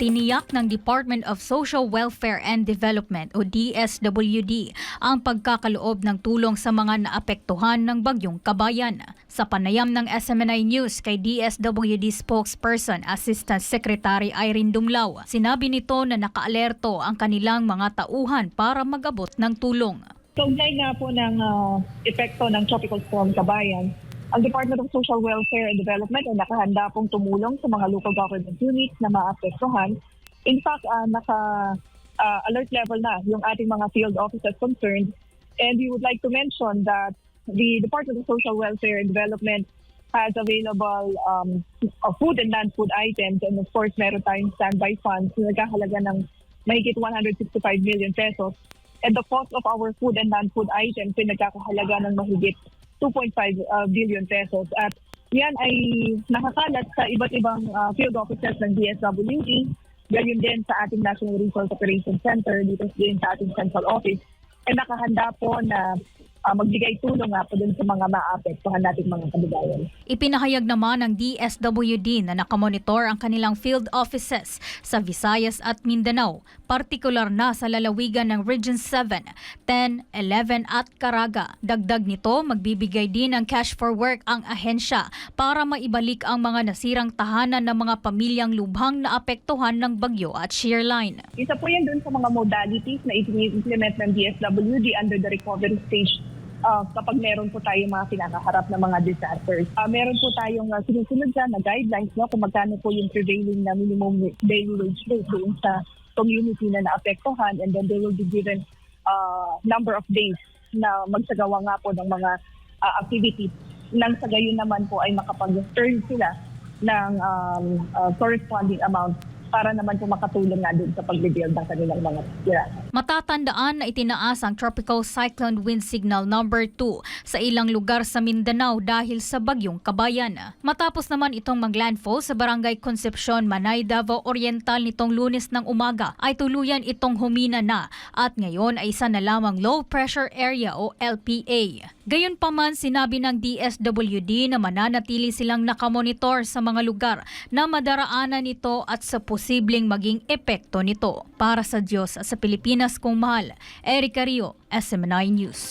Tiniyak ng Department of Social Welfare and Development o DSWD ang pagkakaloob ng tulong sa mga naapektuhan ng bagyong kabayan. Sa panayam ng SMNI News kay DSWD spokesperson Assistant Secretary Irene Dumlao, sinabi nito na nakaalerto ang kanilang mga tauhan para magabot ng tulong. Kaugnay nga po ng ah, epekto ng Tropical Storm Kabayan, ang Department of Social Welfare and Development ay nakahanda pong tumulong sa mga local government units na maapektuhan. In fact, ah, naka-alert level na yung ating mga field officers concerned. And we would like to mention that the Department of Social Welfare and Development has available um, uh, food and non-food items. And of course, meron tayong standby funds na nagkahalaga ng mahigit 165 million pesos. And the cost of our food and non-food items ay nagkakahalaga ng mahigit 2.5 uh, billion pesos. At yan ay nakakalat sa iba't ibang uh, field offices ng DSWD, gayon din sa ating National Resource Operations Center, dito din sa ating central office. And nakahanda po na uh, magbigay tulong nga po dun sa mga maapektuhan nating mga kabigayan. Ipinahayag naman ng DSWD na nakamonitor ang kanilang field offices sa Visayas at Mindanao, partikular na sa lalawigan ng Region 7, 10, 11 at Caraga. Dagdag nito, magbibigay din ng cash for work ang ahensya para maibalik ang mga nasirang tahanan ng mga pamilyang lubhang naapektuhan ng bagyo at shearline. Isa po yan dun sa mga modalities na i-implement ng DSWD under the recovery stage uh, kapag meron po tayong mga kinakaharap na mga disasters. Uh, meron po tayong uh, sinusunod dyan na guidelines no, kung magkano po yung prevailing na minimum daily wage rate doon sa community na naapektuhan. And then they will be given uh, number of days na magsagawa nga po ng mga uh, activities. Nang sa gayon naman po ay makapag-earn sila ng um, uh, corresponding amount para naman po makatulong nga din sa pag-rebuild ng kanilang mga tirahan. Matatandaan na itinaas ang Tropical Cyclone Wind Signal number 2 sa ilang lugar sa Mindanao dahil sa bagyong kabayan. Matapos naman itong maglandfall sa Barangay Concepcion, Manay, Davao Oriental nitong lunes ng umaga ay tuluyan itong humina na at ngayon ay isa na lamang low pressure area o LPA. Gayunpaman sinabi ng DSWD na mananatili silang nakamonitor sa mga lugar na madaraanan nito at sa posibleng maging epekto nito. Para sa Diyos at sa Pilipinas kong mahal, Erica Rio, SMNI News.